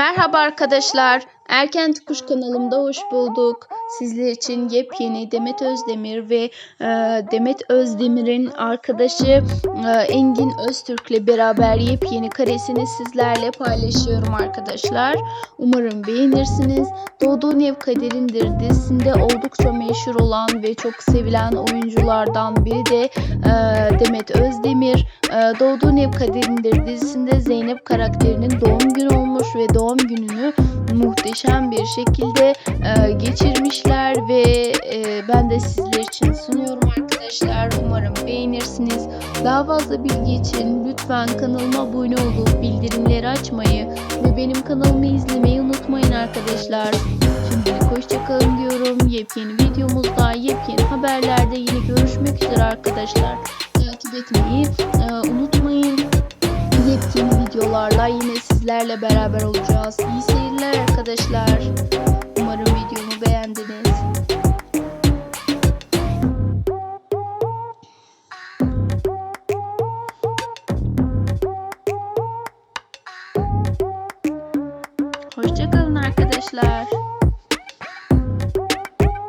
Merhaba arkadaşlar. Erken Kuş kanalımda hoş bulduk. Sizler için yepyeni Demet Özdemir ve e, Demet Özdemir'in arkadaşı e, Engin Öztürk'le beraber yepyeni karesini sizlerle paylaşıyorum arkadaşlar. Umarım beğenirsiniz. Doğduğun Ev Kaderindir dizisinde oldukça meşhur olan ve çok sevilen oyunculardan biri de e, Demet Özdemir. E, Doğduğun Ev Kaderindir dizisinde Zeynep karakterinin doğum günü olmuş ve doğum gününü muhteşem bir şekilde e, geçirmişler ve e, ben de sizler için sunuyorum arkadaşlar. Umarım beğenirsiniz. Daha fazla bilgi için lütfen kanalıma abone olup bildirimleri açmayı ve benim kanalımı izlemeyi unutmayın arkadaşlar. Şimdilik hoşçakalın diyorum. Yepyeni videomuzda, yepyeni haberlerde yine görüşmek üzere arkadaşlar. Takip etmeyi e, unutmayın. Yepyeni videolarla yine sizlerle beraber olacağız. İyi seyirler arkadaşlar. Umarım videomu beğendiniz. Hoşçakalın arkadaşlar.